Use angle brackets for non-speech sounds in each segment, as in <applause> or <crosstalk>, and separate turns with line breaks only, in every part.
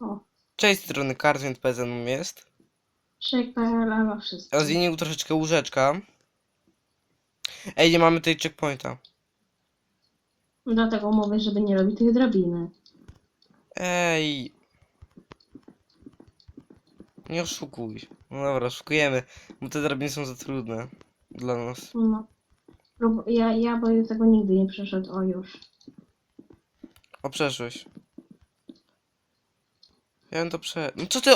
O,
Cześć, strony mną jest.
czekaj, wszystko.
Rozwinił troszeczkę łóżeczka. Ej, nie mamy tej checkpointa.
Dlatego mówię, żeby nie robić tych drabiny.
Ej. Nie oszukuj. No dobra, oszukujemy, bo te drabiny są za trudne dla nas.
No. Prób- Ja, ja bym tego nigdy nie przeszedł, o już.
O, przeszłeś. Ja bym to prze... No co ty...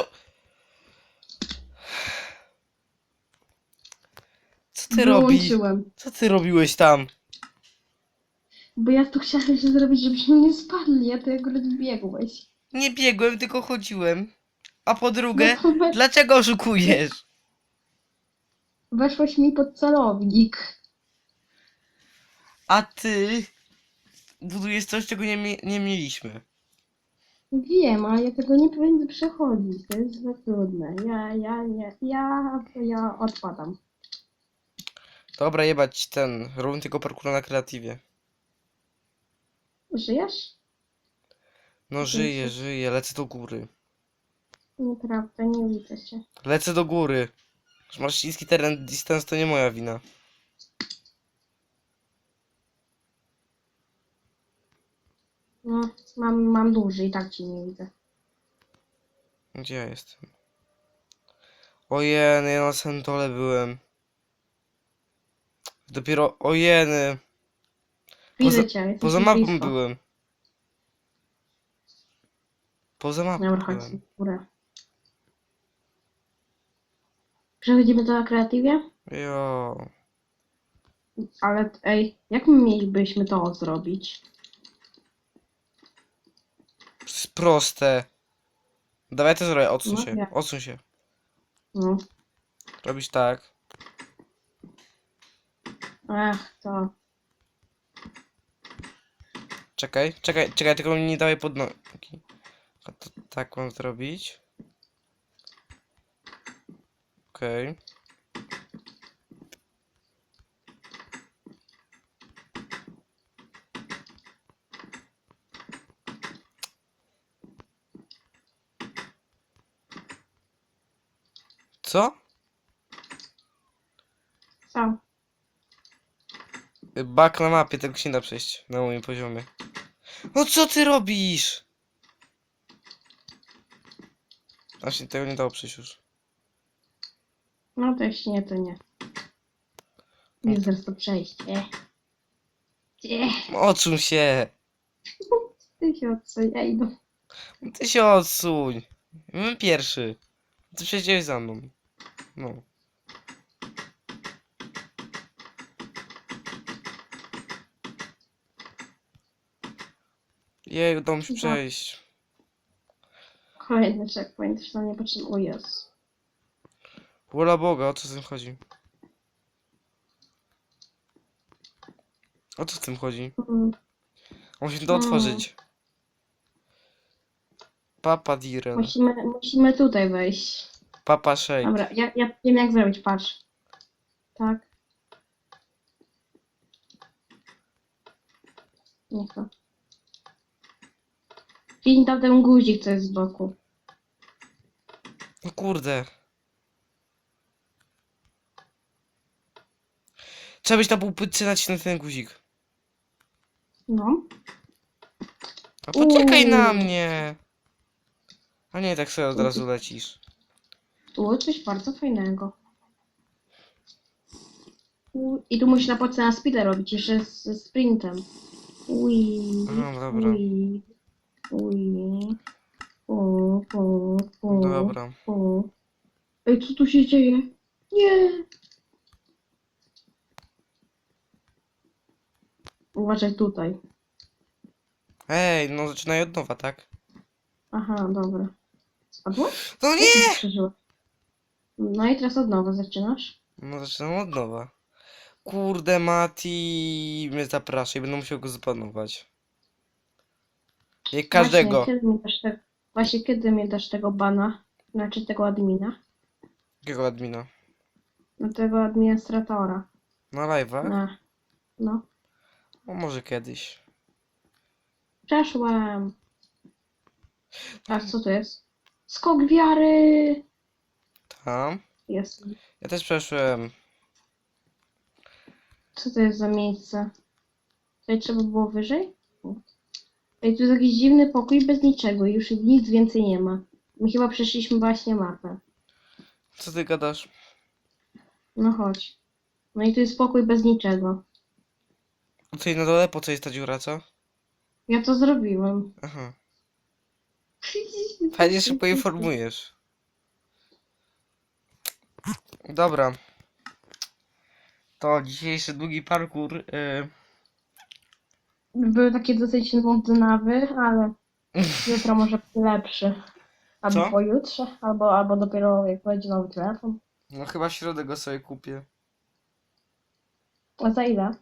Co ty robisz?
Wyłączyłem.
Co ty robiłeś tam?
Bo ja tu chciałem się zrobić, żebyśmy nie spadli, a ty akurat biegłeś.
Nie biegłem, tylko chodziłem. A po drugie,
No to we,
dlaczego oszukujesz?
weszłeś mi pod celownik.
A ty budujesz coś, czego nie, mie- nie mieliśmy.
Wiem, ale ja tego nie będę przechodzić. To jest za trudne. Ja, ja, nie, ja, ja odpadam.
Dobra, jebać ten, robimy tylko parkour na kreatywie.
Żyjesz?
No żyję, żyję, lecę do góry.
Nieprawda, nie widzę cię.
Lecę do góry. Że masz śliski teren, distance to nie moja wina.
No, mam, mam duży i tak ci nie widzę.
Gdzie ja jestem? Ojeny, ja na dole byłem. Dopiero, ojeny.
Widzę cię, jesteś
Poza mapą
blisko.
byłem. Poza mapą
Dobra, chodź
byłem.
górę. Przechodzimy do kreatywie?
Jo.
Ale ej, jak my mielibyśmy to zrobić?
Jest proste. Dawaj to zrobię, odsuń
No,
się,
jak?
odsuń się.
No.
Robisz tak.
Ach, to.
Czekaj, czekaj, czekaj, tylko mi nie dawaj pod nogi. A to tak mam zrobić. Okej. Co?
Co?
Bak na mapie, tego się nie da przejść na moim poziomie. No co ty robisz? Właśnie tego nie dało przejść już.
No to jeśli nie, to nie. Nie zaraz to przejście. Nie,
Odsuń się!
ty się odsuń, ja idę.
Ty się odsuń! Byłem pierwszy. Ty przejdziesz za mną. No. Jej, udało mi się
Dobra.
przejść.
Kolejny checkpoint, już na mnie patrzę. O Jezu.
Wola Boga, o co z tym chodzi? O co w tym chodzi?
Mm,
Musimy to otworzyć. Papa Diren.
Musimy, musimy tutaj wejść.
Papa Shake.
Dobra, ja, ja wiem jak zrobić, patrz. Tak. Niech to. Kliknij tam ten guzik, co jest z boku.
No kurde. Trzeba być na półpytce nacisnąć ten guzik.
No.
A poczekaj na
Uuu.
mnie. A nie, tak sobie od razu lecisz.
Tu coś bardzo fajnego. U, I tu musisz na podce na speeda robić, jeszcze z, ze sprintem. Ui,
No, dobra.
ui, ui. O, o, o,
Dobra.
o. Ej, co tu się dzieje? Nie! Uważaj tutaj.
Ej, no zaczynaj od nowa, tak?
Aha, dobra. Spadło?
No nie!
No i teraz od nowa zaczynasz.
No zaczynam od nowa. Kurde, Mati mnie zaprasza i będę musiał go zapanować. Jak każdego.
Właśnie kiedy, mi dasz te... Właśnie kiedy mi dasz tego bana? Znaczy tego admina?
Jakiego admina?
No tego administratora.
Na live'ach?
No. No.
No może kiedyś.
Przeszłem. A co to jest? Skok wiary!
Tam.
Jest.
Ja też przeszłem.
Co to jest za miejsce? Tutaj trzeba było wyżej? Ej, tu jest jakiś dziwny pokój bez niczego już nic więcej nie ma. My chyba przeszliśmy właśnie mapę.
Co ty gadasz?
No chodź. No i tu jest pokój bez niczego.
Tutaj na dole po co jest ta dziura, co?
Ja to zrobiłem.
Aha. <laughs> Fajnie szybko informujesz. Dobra. To dzisiejszy długi parkour. Yy,
Były takie dosyć nudnawy, ale <laughs> jutro może lepszy. Albo
Co?
pojutrze, albo, albo dopiero jak będzie nowy telefon.
no chyba w środę go sobie kupię.
A za ile?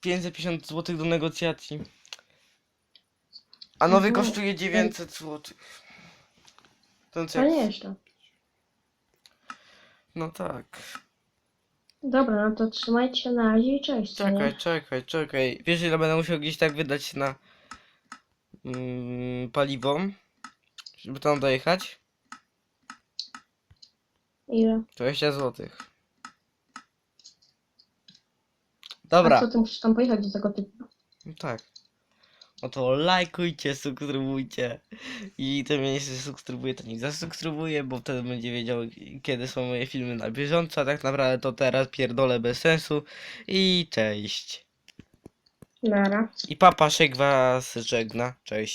550 zł do negocjacji. A nowy
Mhm.
kosztuje 900 zł. Ten co
To nie jeszcze.
No tak.
Dobra, no to trzymajcie się na razie i cześć. co nie?
Czekaj, czekaj, czekaj. Wiesz ile będę musiał gdzieś tak wydać na mm, paliwo, żeby tam dojechać?
Ile?
20 zł.
A
Dobra,
co, ty musisz tam pojechać do tego typu?
no tak. No to lajkujcie, subskrybujcie. I ten mnie nie subskrybuje, to niech zasubskrybuje, bo wtedy będzie wiedział, kiedy są moje filmy na bieżąco. A tak naprawdę to teraz pierdolę bez sensu. I cześć.
Nara.
I papa Szek was żegna. Cześć.